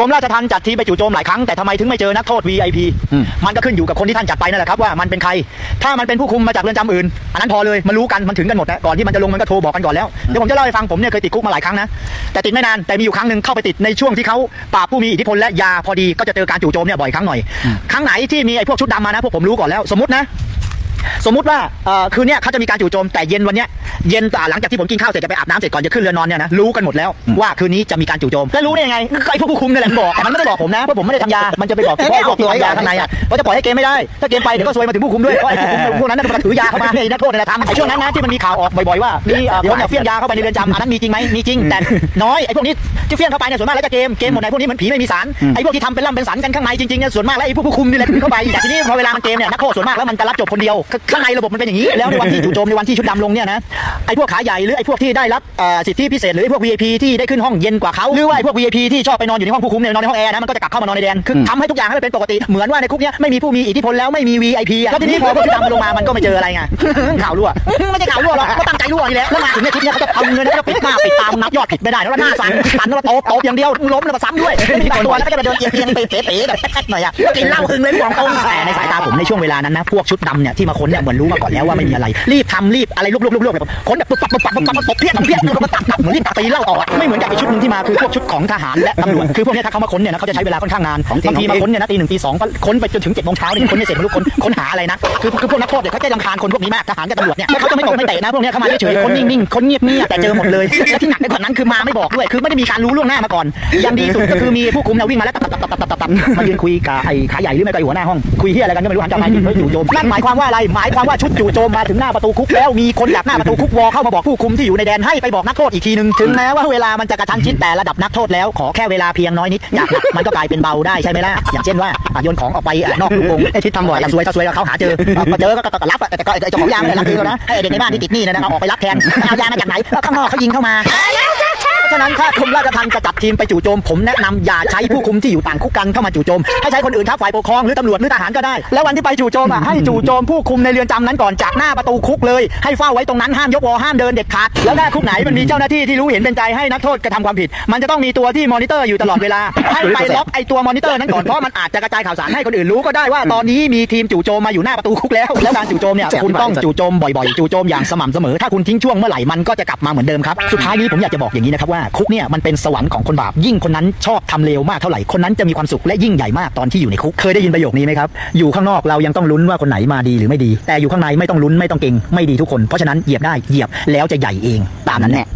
กรมราชทัณฑ์จัดทีมไปจู่โจมหลายครั้งแต่ทำไมถึงไม่เจอนักโทษ VIP อืม มันก็ขึ้นอยู่กับคนที่ท่านจัดไปนั่นแหละครับว่ามันเป็นใคร ถ้ามันเป็นผู้คุมมาจากเรือนจำอื่น อันนั้นพอเลยมันรู้กันมันถึงกันหมดนะก่อนที่มันจะลงมันก็โทรบอกกันก่อนแล้วเดี๋ยวผมจะเล่าให้ฟังผมเนี่ยเคยติดคุกมาหลายครั้งนะแต่ติดไม่นานแต่มีอยู่ครั้งหนึ่งเข้าไปติดในช่วงที่เขาปราบผู้มีอิทธิพลและยาพอดีก็จะเจอการจู่โจมเนี่ยบ่อยครั้งหน่อย ครั้งไหนที่มีไอ้พวกชุดดำมานะพวกผมรู้ก่อนแล้วสมมตินะ สมมุติว่าเอ่อคืนเนี้ยเขาจะมีการจู่โจมแต่เย็นวันเนี้ยเย็นอ่าหลังจากที่ผมกินข้าวเสร็จจะไปอาบน้ำเสร็จก่อนจะขึ้นเรือนอนเนี่ยนะรู้กันหมดแล้วว่าคืนนี้จะมีการจู่โจมแล้วรู้ได้ยังไงก็ไอ้พวกผู้คุมนี่แหละมันบอกแต่มันไม่ได้บอกผมนะเพราะผมไม่ได้ทำยามันจะไปบอกเฉพาะไอ้พวกที่ทำยาข้างในอะว่าจะปล่อยให้เกมไม่ได้ถ้าเกมไปเดี๋ยวก็ซวยมาถึงผู้คุมด้วยเพราะไอ้ผู้คุมพวกนั้นน่ะมันถือยาเข้ามาไอ้นักโทษนี่แหละทำไอ้ช่วงนั้นนะที่มันมีข่าวออกบ่อยๆว่ามีเอ่อคนเนี่ยเฟี้ยงยาเข้าไปในเรือนจำอันนั้นมีจริงไหมมีจริงแต่น้อยไอ้พวกนี้ที่เฟี้ยงเข้าไปเนี่ยส่วนมากแล้วจะเกมเกมหมดไหนพวกนี้เหมันผีไม่มีสารไอ้พวกที่ทำเป็นล่ำเป็นสันกันข้างในจริงๆเนี่ยส่วนมากแล้วไอ้พวกผู้คุมนี่แหละเข้าไปแต่ทีนี้พอเวลามันเกมเนี่ยนักโทษส่วนมากแล้วมันจะรับจบคนเดียวข้างในระบบมันเป็นอย่างนี้ แล้วในวันที่จู่โจมในวันที่ชุดดำลงเนี่ยนะไอ้พวกขาใหญ่หรือไอ้พวกที่ได้รับเอ่อสิทธิพิเศษหรือไอ้พวก VIP ที่ได้ขึ้นห้องเย็นกว่าเขาหรือว่าไอ้พวก VIP ที่ชอบไปนอนอยู่ในห้องผู้คุมเนี่ยนอนในห้องแอร์นะมันก็จะกลับเข้ามานอนในแดนคือทำให้ทุกอย่างให้มันเป็นปกติเหมือนว่าในคุกเนี้ยไม่มีผู้มีอิทธิพลแล้วไม่มี VIP อะแล้วทีนี้พอพวกชุดดำมันลงมามันก็ไม่เจออะไรไงข่าวรั่วไม่ใช่ข่าวรั่วหรอกก็ตั้งใจรั่วนี่แหละแล้วมาถึงในชุดเนี้ยเขาจะเอาเงินแล้วก็ปิดหน้าปิดตามนับยอดผิดไม่ได้แล้วหน้าสั่นสั่นแล้วโต๊ะโต๊ะอย่างเดียวล้มแล้วมาซ้ำด้วยตัวแล้วก็จะไปเดินเอียงๆไปเป๋ๆแบบแป๊กๆหน่อยอะกินเหล้าอึงเลยบอกตรงแต่ในสายตาผมในช่วงเวลานั้นนะพวกชุดดำเนี่ยที่มาค้นเนี่ยเหมือนรู้มาก่อนแล้วว่าไม่มีอะไร รีบทำรีบอะไรลุกๆๆๆแบบค้นแบบปุ๊บปั๊บปุ๊บปั๊บปุ๊บปั๊บปุ๊บเพี้ยนเพี้ยนแล้วก็ตัดตัดเหมือนรีบตัดตีเหล้าอออะไม่เหมือนกับไอ้ชุดหนึงที่มาคือพวกชุดของทหารและตำรวจคือพวกเนี้ยถ้าเขามาค้นเนี่ยนะเขาจะใช้เวลาค่อนข้างนานของจริงบางทีมาค้นเนี่ยนะตีหนึ่งตีสองก็ค้นไปจนถึงเจ็ดโมงเช้าเนี่ยค้นไม่เสร็จไม่รู้ค้นค้นหาอะไรนะคือคือพวกนักโทษเนี่ยเขาจะรำคาญคนพวกนี้มากทหารกับตำรวจเนี่ยเขาจะไม่ตกไม่เตะนะพวกเนี้ยเขามาเฉยๆค้นนิ่งๆค้นเงียบๆแต่เจอหมดเลยและที่หนักไปกว่านั้นคือมาไม่บอกด้วยคือไม่ได้มีการรู้ล่วงหน้ามาก่อนยังดีสุดก็คือมีผู้คุมเนี่ยวิ่งมาแล้วตับตับตับตับตับตับมายืนคุยกับไอ้ขาใหญ่หรือไม่ก็ไอ้หัวหน้าห้องคุยที่อะไรกันก็ไม่รู้หันจะมายืนเฮ้ยจู่โจมนั่นหมายความว่าอะไรหมายความว่าชุดจู่โจมมาถึงหน้าประตูคุกแล้วมีคนจากหน้าประตูคุกวอเข้ามาบอกผู้คุมที่อยู่ในแดนให้ไปบอกนักโทษอีกทีหนึงถึงแม้ว่าเวลามันจะกระชั้นชิดแต่ระดับนักโทษแล้วขอแค่เวลาเพียงน้อยนิดจากหนักมันก็กลายเป็นเบาได้ใช่ไหมล่ะอย่างเช่นว่าโยนของออกไปนอกลูกกงไอ้ที่ทำบ่อยอย่างซวยก็ซวยเขาหาเจอพอเจอก็รับแต่ก็ไอ้เจ้าของยาไม่ได้รับเองนะไอ้เด็กในบ้านที่ติดหนี้นะเอาออกไปรับแทนเอายามาจากไหนข้างนอกเขายิงเข้ามาะฉะนั้นถ้ากรมราชทัณฑ์จะจัดทีมไปจู่โจมผมแนะนำอย่าใช้ผู้คุมที่อยู่ต่างคุกกันเข้ามาจู่โจมให้ใช้คนอื่นครับฝ่ายปกครองหรือตำรวจหรือทหารก็ได้ แล้ววันที่ไปจู่โจมอะให้จู่โจมผู้คุมในเรือนจำนั้นก่อนจากหน้าประตูคุกเลย ให้เฝ้าไว้ตรงนั้นห้ามยกวอห้ามเดินเด็ดขาดแล้วหน้าคุกไหนมันมีเจ้าหน้าที่ที่รู้เห็นเป็นใจให้นักโทษกระทำความผิด มันจะต้องมีตัวที่มอนิเตอร์อยู่ตลอดเวลาให้ไปล็อกไอตัวมอนิเตอร์นั้นก่อนเพราะมันอาจจะกระจายข่าวสารให้คนอื่นรู้ก็ได้ว่าตอนนี้มีทีมจู่โจมมาอยู่หน้าประตูคุกแล้วแล้วการจู่โจมเนี่ยคุณต้องจู่โจมบ่อยๆจู่โจมอย่างสม่ำเสมอ ถ้าคุณทิ้งช่วงเมื่อไหร่มันก็จะกลับมาเหมือนเดิมครับสุดท้ายนี้ผมอยากจะบอกอย่างนี้นะครับว่าคุกเนี่ยมันเป็นสวรรค์ของคนบาป ยิ่งคนนั้นชอบทำเลวมากเท่าไหร่คนนั้นจะมีความสุขและยิ่งใหญ่มากตอนที่อยู่ในคุกเคยได้ยินประโยคนี้ไหมครับอยู่ข้างนอกเรายังต้องลุ้นว่าคนไหนมาดีหรือไม่ดี แต่อยู่ข้างในไม่ต้องลุ้นไม่ต้องเก่งไม่ดีทุกคนเพราะฉะนั้นเหยียบได้เหยียบแล้วจะใหญ่เองตามนั้นแหละ